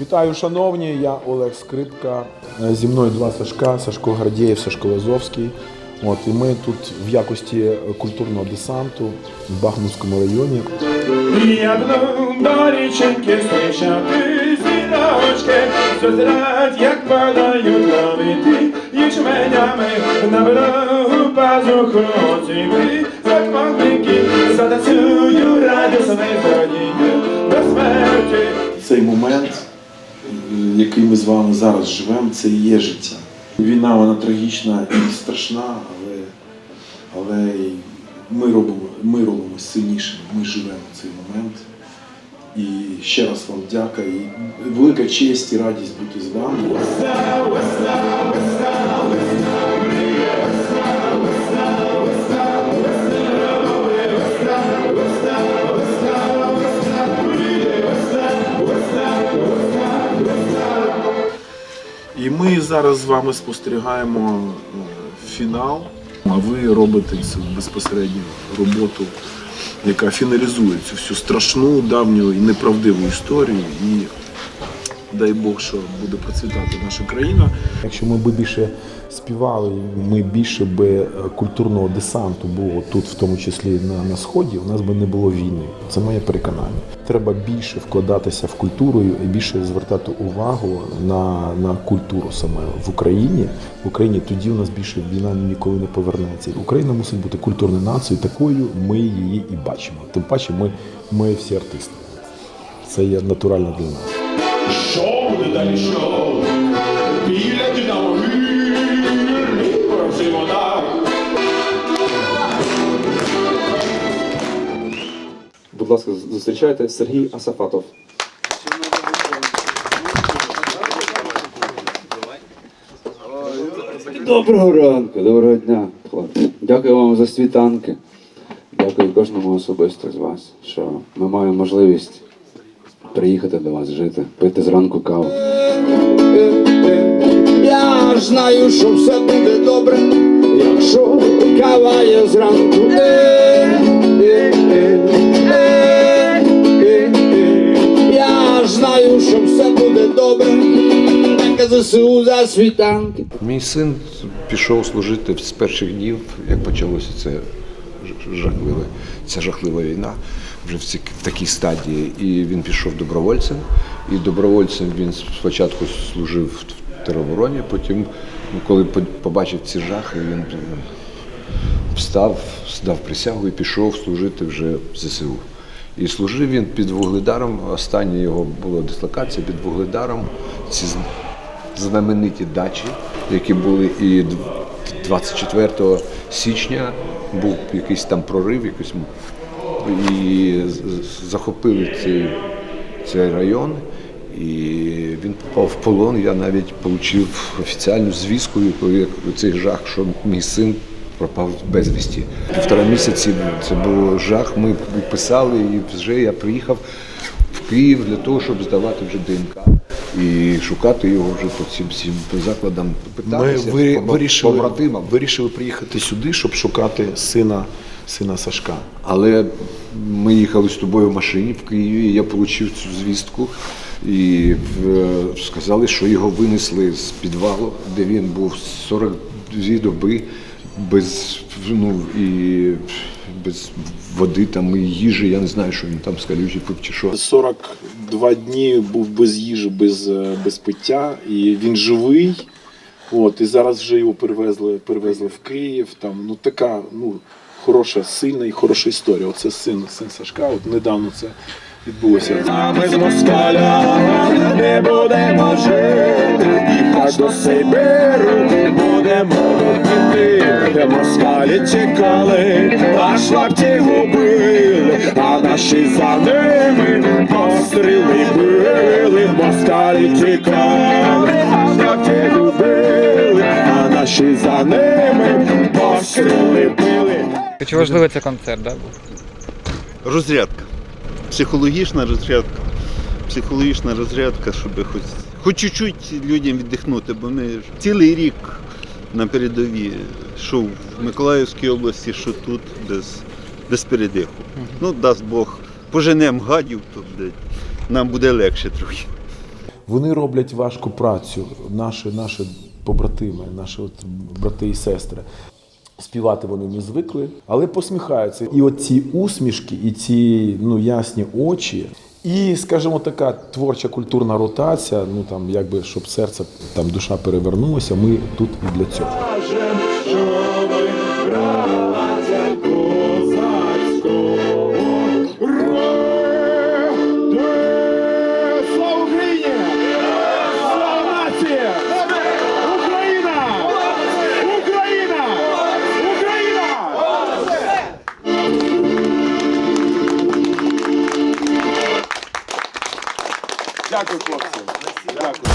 Вітаю, шановні! Я Олег Скрипка. Е, Зі мною два Сашка, Сашко Гардієв, Сашко Лазовський. От, і ми тут в якості культурного десанту в Бахмутському районі. Ябну до річеньки спішати зірочки, зозрять, як падають лавити, ячменями на берегу пазуху оціпи, закмовники затанцюю радісне зрадіння до смерті. Цей момент, е, який ми з вами зараз живемо, це і є життя. Війна вона трагічна і страшна, але, але ми робимо, ми робимо сильнішими, ми живемо цей момент. І ще раз вам дяка і велика честь і радість бути з вами. Зараз з вами спостерігаємо е, фінал, а ви робите цю безпосередню роботу, яка фіналізує цю всю страшну, давню і неправдиву історію. І дай Бог, що буде процвітати наша країна. Якщо ми б більше співали, ми більше би е, культурного десанту було тут, в тому числі на, на сході, у нас би не було війни. Це моє переконання. Треба більше вкладатися в культуру і більше звертати увагу на, на культуру саме в Україні. В Україні тоді у нас більше війна ніколи не повернеться. Україна мусить бути культурною нацією, такою ми її і бачимо. Тим паче, ми, ми всі артисти. Це є натурально для нас. Що буде далі що? Біля динамогір, порожи вода. Будь ласка, зустрічайте Сергій Асафатов. Доброго ранку, доброго дня, хлопці. Дякую вам за світанки. Дякую кожному особисто з вас, що ми маємо можливість приїхати до вас жити, пити зранку каву. Я ж знаю, що все буде добре, якщо кава є зранку. Е, е, е. Я ж знаю, що все буде добре, ЗСУ за світанки. Мій син пішов служити з перших днів, як почалося це жахливе, ця жахлива війна вже в, такій стадії. І він пішов добровольцем. І добровольцем він спочатку служив в теробороні, потім, ну, коли побачив ці жахи, він е, встав, здав присягу і пішов служити вже в ЗСУ. І служив він під Вугледаром. Остання його була дислокація під Вугледаром. Ці знамениті дачі, які були і 24 січня був якийсь там прорив, якийсь м- і захопили цей, цей район. І він попав в полон. Я навіть отримав офіціальну звістку, як цей жах, що мій син пропав безвісті. Півтора місяці це був жах. Ми писали, і вже я приїхав в Київ для того, щоб здавати вже ДНК і шукати його вже по цим всім закладам. Ми Питатися ви, вирішили, побратимам. вирішили приїхати сюди, щоб шукати сина, сина Сашка. Але ми їхали з тобою в машині в Києві, і я отримав цю звістку. І е, сказали, що його винесли з підвалу, де він був 42 доби без, ну, і без води там, і їжі. Я не знаю, що він там з калюжі пив чи що. 42 дні був без їжі, без, е, без пиття, і він живий. От, і зараз вже його перевезли, перевезли в Київ. Там, ну, така ну, хороша, сильна і хороша історія. Оце син, син Сашка. От недавно це відбулося. А ми з москаля не будемо жити, і аж до Сибиру будемо робити. Москалі тікали, аж лапті губили, а наші за ними постріли били. Москалі тікали, аж лапті губили, а наші за ними постріли били. Чи важливий це концерт, да? був? розрядка. Психологічна розрядка. Психологічна розрядка, щоб хоч, хоч чуть-чуть людям віддихнути, бо ми цілий рік на передовій, що в Миколаївській області, що тут, без, без передиху. Ну, дасть Бог, поженемо гадів, то блядь, нам буде легше трохи. Вони роблять важку працю, наші, наші побратими, наші от брати і сестри. Співати вони не звикли, але посміхаються. І от ці усмішки, і ці ну, ясні очі, і, скажімо, така творча культурна ротація, ну там якби щоб серце, там душа перевернулася. Ми тут і для цього. Дякую, хлопці. Дякую.